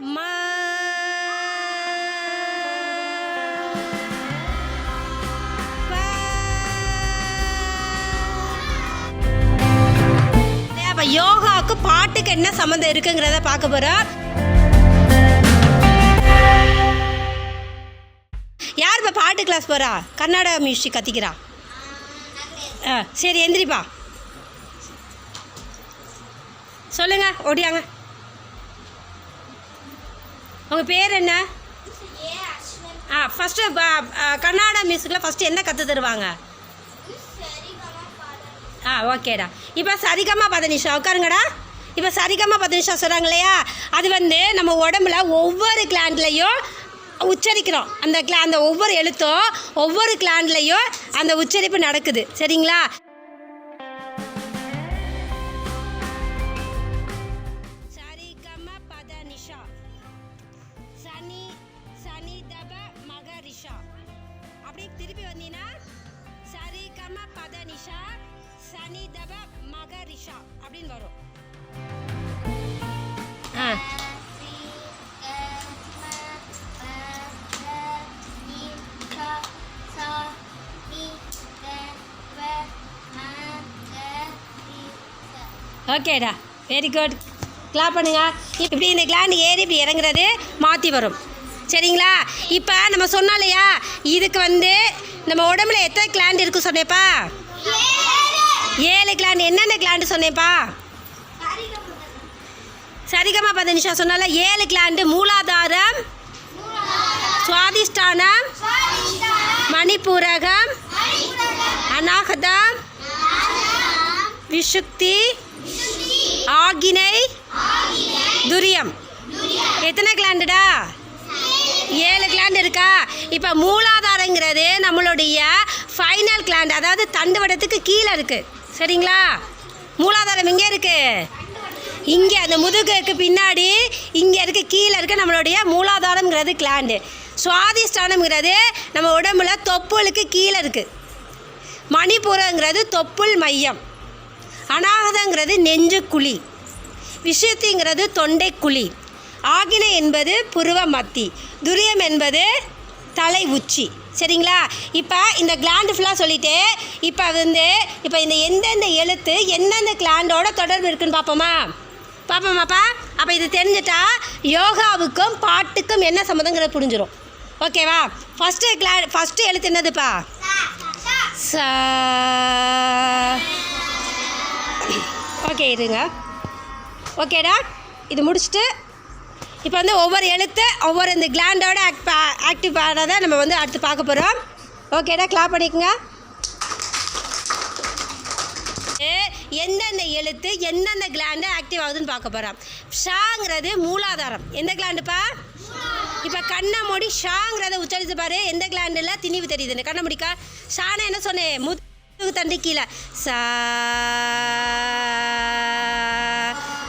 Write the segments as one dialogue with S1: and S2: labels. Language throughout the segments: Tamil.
S1: மா யோகாவுக்கு பாட்டுக்கு என்ன சம்மந்தம் இருக்குங்கிறத பார்க்க போறோம் யார் இப்போ பாட்டு கிளாஸ் போறா? கர்நாடகா மியூசிக் கத்திக்கிறா. ஆ சரி எந்திரிப்பா. சொல்லுங்க ஓடியாங்க. உங்கள் பேர் என்ன? ஆ ஃபஸ்ட்டு கர்நாடகா மியூசிக்கில் ஃபஸ்ட்டு என்ன கற்று தருவாங்க? ஆ ஓகேடா. இப்போ சரிகமா நிமிஷம் உட்காருங்கடா. இப்போ சரிகமா நிமிஷம் சொல்கிறாங்க இல்லையா? அது வந்து நம்ம உடம்புல ஒவ்வொரு கிளாண்ட்லேயும் உச்சரிக்கிறோம். அந்த கிளா அந்த ஒவ்வொரு எழுத்தும் ஒவ்வொரு கிளாண்ட்லேயும் அந்த உச்சரிப்பு நடக்குது. சரிங்களா? சரி கம பத நிஷா சனி தப மகரிஷா அப்படின்னு வரும். ஆ. ஓகேடா வெரி குட் கிளாப் பண்ணுங்க. இப்படி இந்த கிளாண்ட் ஏறி இப்படி இறங்குறது மாற்றி வரும். சரிங்களா? இப்போ நம்ம சொன்னோம் இல்லையா? இதுக்கு வந்து நம்ம உடம்புல எத்தனை கிளாண்ட் இருக்கு சொன்னேப்பா ஏழு கிளாண்ட் என்னென்ன கிளாண்டு சொன்னேப்பா சரிகமா பத்து நிமிஷம். சொன்னால ஏழு கிளாண்டு மூலாதாரம் சுவாதிஷ்டானம் மணிப்பூரகம் அநாகதம் விஷுக்தி ஆகினை துரியம். எத்தனை கிளாண்டுடா ஏழு கிளாண்ட் இருக்கா? இப்போ மூலாதாரங்கிறது நம்மளுடைய ஃபைனல் கிளாண்ட் அதாவது தண்டுவடத்துக்கு கீழே இருக்குது சரிங்களா? மூலாதாரம் எங்கே இருக்குது இங்கே அந்த முதுகுக்கு பின்னாடி இங்கே இருக்க கீழே இருக்க நம்மளுடைய மூலாதாரம்ங்கிறது கிளாண்டு சுவாதிஷ்டானம்ங்கிறது நம்ம உடம்புல தொப்புளுக்கு கீழே இருக்குது மணிபுரங்கிறது தொப்புள் மையம். அநாகதங்கிறது நெஞ்சு குழி. விஷயத்திங்கிறது தொண்டை குழி. ஆகினை என்பது புருவ மத்தி. துரியம் என்பது தலை உச்சி. சரிங்களா? இப்போ இந்த கிளாண்டு ஃபுல்லாக சொல்லிவிட்டு இப்போ வந்து இப்போ இந்த எந்தெந்த எழுத்து எந்தெந்த கிளாண்டோட தொடர்பு இருக்குன்னு பார்ப்போமா பார்ப்போமாப்பா அப்போ இது தெரிஞ்சிட்டா யோகாவுக்கும் பாட்டுக்கும் என்ன சம்மந்தங்கிறது புரிஞ்சிடும் ஓகேவா ஃபஸ்ட்டு கிளா ஃபஸ்ட்டு எழுத்து என்னதுப்பா? ச ஓகே இருங்க. ஓகேடா இது முடிச்சுட்டு இப்போ வந்து ஒவ்வொரு எழுத்து ஒவ்வொரு இந்த கிளாண்டோட ஆக்ட் ஆக்டிவ் ஆனதை நம்ம வந்து அடுத்து பார்க்க போகிறோம் ஓகேடா கிளாப் பண்ணிக்கோங்க. எந்தெந்த எழுத்து எந்தெந்த கிளாண்டு ஆக்டிவ் ஆகுதுன்னு பார்க்க போகிறோம் ஷாங்கிறது மூலாதாரம். எந்த கிளாண்டுப்பா இப்போ கண்ணை மூடி ஷாங்கிறத உச்சரித்து பாரு. எந்த கிளாண்டில் திணிவு தெரியுதுன்னு. கண்ணை முடிக்கா. ஷானை என்ன சொன்னேன் முத்து தண்டி கீழே. சா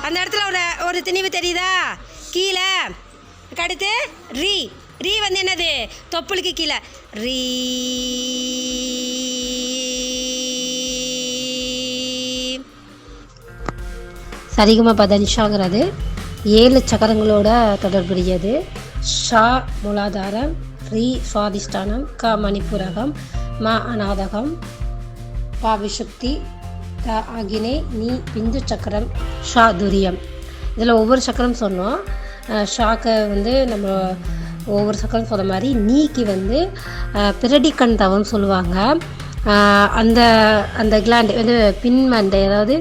S1: அந்த இடத்துல ஒரு ஒரு திணிவு தெரியுதா? கீழே. அடுத்து ரீ. ரீ வந்து என்னது? தொப்புளுக்கு கீழே. ரீ. சரிகம பதனிஷாங்கிறது ஏழு சக்கரங்களோட தொடர்புடையது. ஷா மூலாதாரம் ரீ சுவாதிஷ்டானம் க மணிப்புரகம் ம அநாதகம் பா விஷுக்தி த அகினே நீ பிந்து சக்கரம் ஷா துரியம். இதில் ஒவ்வொரு சக்கரம் சொன்னோம். ஷாக்கை வந்து நம்ம ஒவ்வொரு சக்கரம் சொல்கிற மாதிரி நீக்கி வந்து பிரடிக்கண் தவம் சொல்லுவாங்க. அந்த அந்த கிளாண்டு வந்து பின் மண்டை அதாவது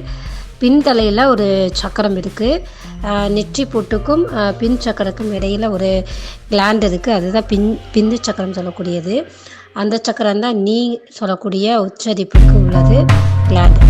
S1: பின்தலையில் ஒரு சக்கரம் இருக்குது நெற்றி பொட்டுக்கும் பின் சக்கரக்கும் இடையில் ஒரு கிளாண்ட் இருக்குது அதுதான் பின் பிந்து சக்கரம் சொல்லக்கூடியது. அந்த சக்கரம் தான் நீ சொல்லக்கூடிய உச்சரிப்புக்கு உள்ளது கிளாண்ட்